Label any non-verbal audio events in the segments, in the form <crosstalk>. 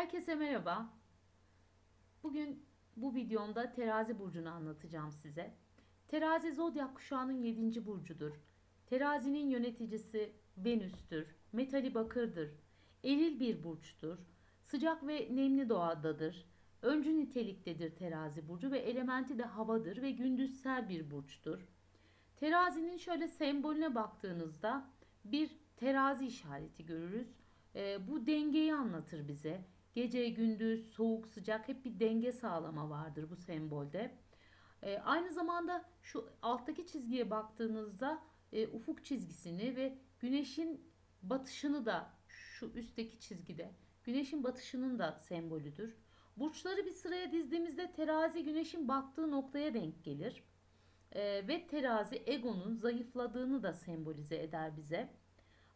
Herkese merhaba. Bugün bu videomda terazi burcunu anlatacağım size. Terazi zodyak kuşağının 7. burcudur. Terazinin yöneticisi Venüs'tür. Metali bakırdır. Eril bir burçtur. Sıcak ve nemli doğadadır. Öncü niteliktedir terazi burcu ve elementi de havadır ve gündüzsel bir burçtur. Terazinin şöyle sembolüne baktığınızda bir terazi işareti görürüz. E, bu dengeyi anlatır bize. Gece, gündüz, soğuk, sıcak hep bir denge sağlama vardır bu sembolde. E, aynı zamanda şu alttaki çizgiye baktığınızda e, ufuk çizgisini ve güneşin batışını da şu üstteki çizgide güneşin batışının da sembolüdür. Burçları bir sıraya dizdiğimizde terazi güneşin battığı noktaya denk gelir. E, ve terazi egonun zayıfladığını da sembolize eder bize.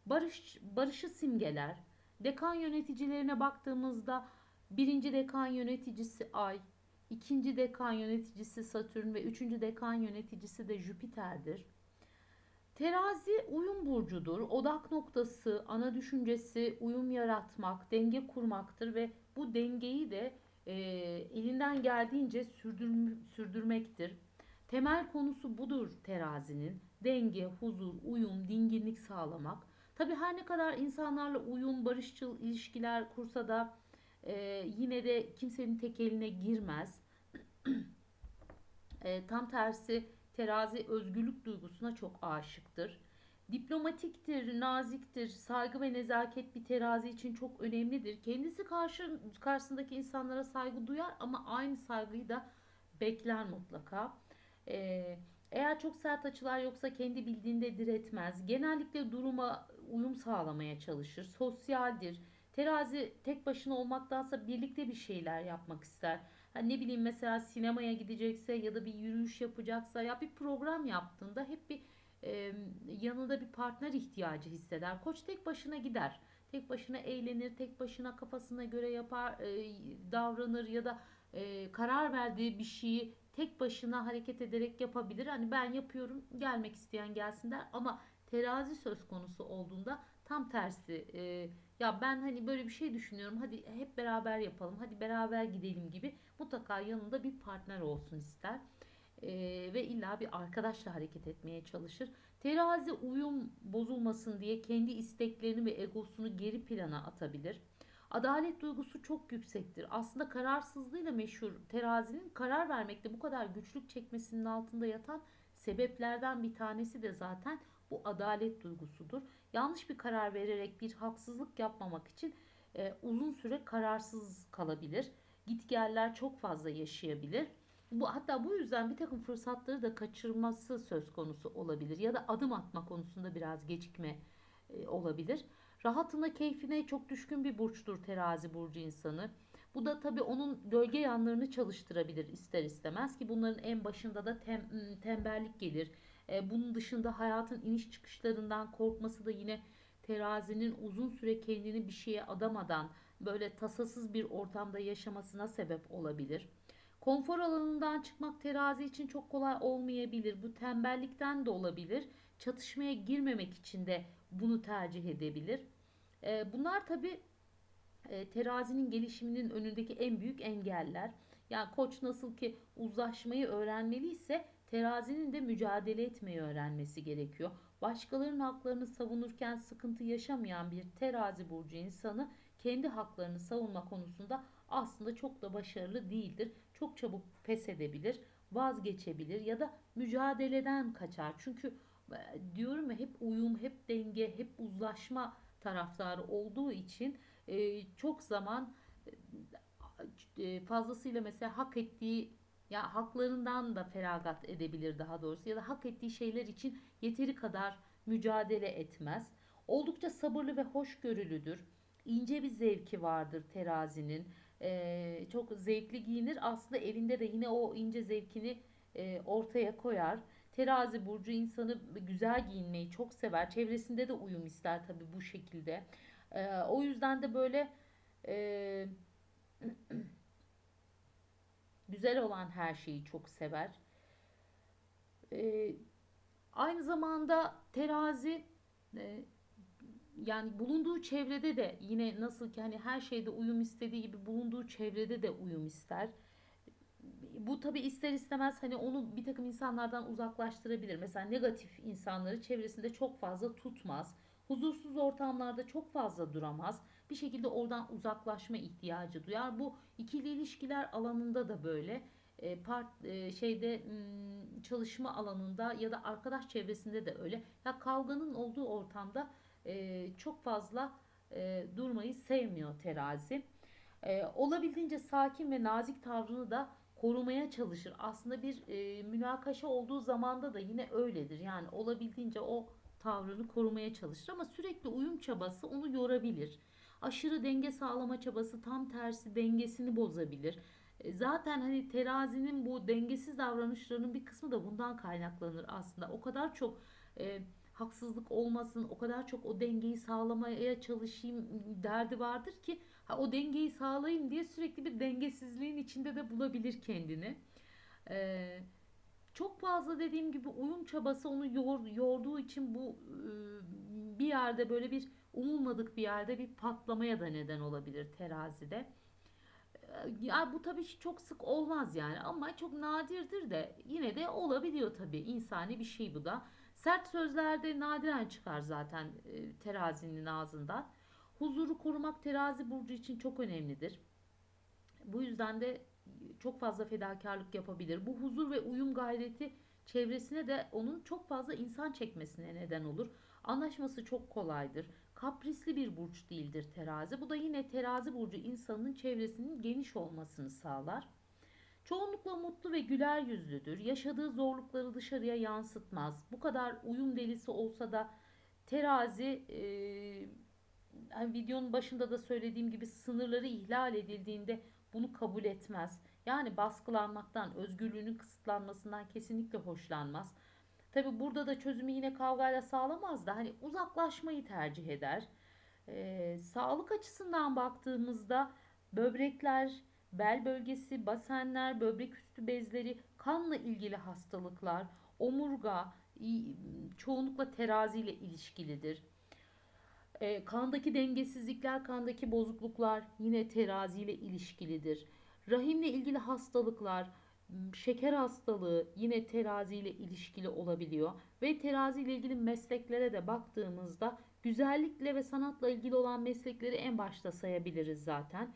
Barış, barışı simgeler. Dekan yöneticilerine baktığımızda birinci dekan yöneticisi Ay, ikinci dekan yöneticisi Satürn ve üçüncü dekan yöneticisi de Jüpiter'dir. Terazi uyum burcudur. Odak noktası, ana düşüncesi uyum yaratmak, denge kurmaktır ve bu dengeyi de e, elinden geldiğince sürdür, sürdürmektir. Temel konusu budur terazinin. Denge, huzur, uyum, dinginlik sağlamak. Tabi her ne kadar insanlarla uyum, barışçıl ilişkiler kursa da e, yine de kimsenin tek eline girmez. <clears throat> e, tam tersi terazi özgürlük duygusuna çok aşıktır. Diplomatiktir, naziktir, saygı ve nezaket bir terazi için çok önemlidir. Kendisi karşı, karşısındaki insanlara saygı duyar ama aynı saygıyı da bekler mutlaka. Ee, eğer çok sert açılar yoksa kendi bildiğinde diretmez. Genellikle duruma uyum sağlamaya çalışır. Sosyaldir. Terazi tek başına olmaktansa birlikte bir şeyler yapmak ister. Hani ne bileyim mesela sinemaya gidecekse ya da bir yürüyüş yapacaksa ya bir program yaptığında hep bir e, yanında bir partner ihtiyacı hisseder. Koç tek başına gider. Tek başına eğlenir, tek başına kafasına göre yapar, e, davranır ya da e, karar verdiği bir şeyi tek başına hareket ederek yapabilir. Hani ben yapıyorum, gelmek isteyen gelsin der ama terazi söz konusu olduğunda tam tersi e, ya ben hani böyle bir şey düşünüyorum hadi hep beraber yapalım hadi beraber gidelim gibi mutlaka yanında bir partner olsun ister e, ve illa bir arkadaşla hareket etmeye çalışır. Terazi uyum bozulmasın diye kendi isteklerini ve egosunu geri plana atabilir. Adalet duygusu çok yüksektir. Aslında kararsızlığıyla meşhur terazinin karar vermekte bu kadar güçlük çekmesinin altında yatan sebeplerden bir tanesi de zaten bu adalet duygusudur. Yanlış bir karar vererek bir haksızlık yapmamak için e, uzun süre kararsız kalabilir. Gitgeller çok fazla yaşayabilir. Bu hatta bu yüzden bir takım fırsatları da kaçırması söz konusu olabilir ya da adım atma konusunda biraz gecikme e, olabilir. Rahatına, keyfine çok düşkün bir burçtur terazi burcu insanı. Bu da tabii onun gölge yanlarını çalıştırabilir ister istemez ki bunların en başında da tem, tembellik gelir. E, bunun dışında hayatın iniş çıkışlarından korkması da yine terazinin uzun süre kendini bir şeye adamadan böyle tasasız bir ortamda yaşamasına sebep olabilir. Konfor alanından çıkmak terazi için çok kolay olmayabilir. Bu tembellikten de olabilir. Çatışmaya girmemek için de bunu tercih edebilir. E, bunlar tabi e, terazinin gelişiminin önündeki en büyük engeller. Yani koç nasıl ki uzlaşmayı öğrenmeliyse terazinin de mücadele etmeyi öğrenmesi gerekiyor. Başkalarının haklarını savunurken sıkıntı yaşamayan bir terazi burcu insanı kendi haklarını savunma konusunda aslında çok da başarılı değildir. Çok çabuk pes edebilir, vazgeçebilir ya da mücadeleden kaçar. Çünkü diyorum ya hep uyum, hep denge, hep uzlaşma taraftarı olduğu için e, çok zaman e, fazlasıyla mesela hak ettiği ya haklarından da feragat edebilir daha doğrusu ya da hak ettiği şeyler için yeteri kadar mücadele etmez. Oldukça sabırlı ve hoşgörülüdür. İnce bir zevki vardır terazinin. Ee, çok zevkli giyinir. Aslında elinde de yine o ince zevkini e, ortaya koyar. Terazi burcu insanı güzel giyinmeyi çok sever. Çevresinde de uyum ister tabii bu şekilde. Ee, o yüzden de böyle e, <clears throat> güzel olan her şeyi çok sever. Ee, aynı zamanda terazi e, yani bulunduğu çevrede de yine nasıl ki hani her şeyde uyum istediği gibi bulunduğu çevrede de uyum ister. Bu tabii ister istemez hani onu bir takım insanlardan uzaklaştırabilir. Mesela negatif insanları çevresinde çok fazla tutmaz. Huzursuz ortamlarda çok fazla duramaz. Bir şekilde oradan uzaklaşma ihtiyacı duyar. Bu ikili ilişkiler alanında da böyle. E, part e, şeyde çalışma alanında ya da arkadaş çevresinde de öyle. Ya kavganın olduğu ortamda e, çok fazla durmayı sevmiyor terazi. Olabildiğince sakin ve nazik tavrını da korumaya çalışır. Aslında bir e, münakaşa olduğu zamanda da yine öyledir. Yani olabildiğince o tavrını korumaya çalışır ama sürekli uyum çabası onu yorabilir. Aşırı denge sağlama çabası tam tersi dengesini bozabilir. E, Zaten hani terazinin bu dengesiz davranışlarının bir kısmı da bundan kaynaklanır aslında. O kadar çok e, haksızlık olmasın, o kadar çok o dengeyi sağlamaya çalışayım derdi vardır ki ha, o dengeyi sağlayayım diye sürekli bir dengesizliğin içinde de bulabilir kendini. E, çok fazla dediğim gibi uyum çabası onu yor, yorduğu için bu e, bir yerde böyle bir umulmadık bir yerde bir patlamaya da neden olabilir terazide. Ya bu tabii çok sık olmaz yani ama çok nadirdir de yine de olabiliyor tabii. İnsani bir şey bu da. Sert sözler de nadiren çıkar zaten e, terazinin ağzından. Huzuru korumak terazi burcu için çok önemlidir. Bu yüzden de çok fazla fedakarlık yapabilir. Bu huzur ve uyum gayreti çevresine de onun çok fazla insan çekmesine neden olur. Anlaşması çok kolaydır. Kaprisli bir burç değildir terazi. Bu da yine terazi burcu insanın çevresinin geniş olmasını sağlar. Çoğunlukla mutlu ve güler yüzlüdür. Yaşadığı zorlukları dışarıya yansıtmaz. Bu kadar uyum delisi olsa da terazi e, hani videonun başında da söylediğim gibi sınırları ihlal edildiğinde bunu kabul etmez. Yani baskılanmaktan, özgürlüğünün kısıtlanmasından kesinlikle hoşlanmaz. Tabi burada da çözümü yine kavgayla sağlamaz da hani uzaklaşmayı tercih eder. Ee, sağlık açısından baktığımızda böbrekler, bel bölgesi, basenler, böbrek üstü bezleri, kanla ilgili hastalıklar, omurga çoğunlukla teraziyle ilişkilidir. Ee, kandaki dengesizlikler, kandaki bozukluklar yine teraziyle ilişkilidir. Rahimle ilgili hastalıklar, şeker hastalığı yine teraziyle ilişkili olabiliyor. Ve teraziyle ilgili mesleklere de baktığımızda güzellikle ve sanatla ilgili olan meslekleri en başta sayabiliriz zaten.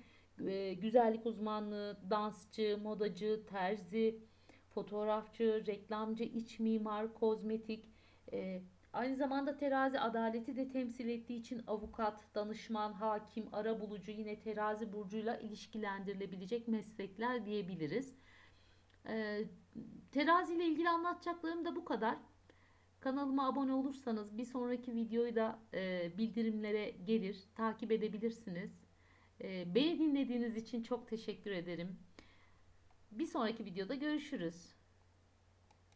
Ee, güzellik uzmanlığı, dansçı, modacı, terzi, fotoğrafçı, reklamcı, iç mimar, kozmetik, e, Aynı zamanda terazi adaleti de temsil ettiği için avukat, danışman, hakim, arabulucu yine terazi burcuyla ilişkilendirilebilecek meslekler diyebiliriz. Ee, terazi ile ilgili anlatacaklarım da bu kadar. Kanalıma abone olursanız bir sonraki videoyu da e, bildirimlere gelir, takip edebilirsiniz. E, beni dinlediğiniz için çok teşekkür ederim. Bir sonraki videoda görüşürüz.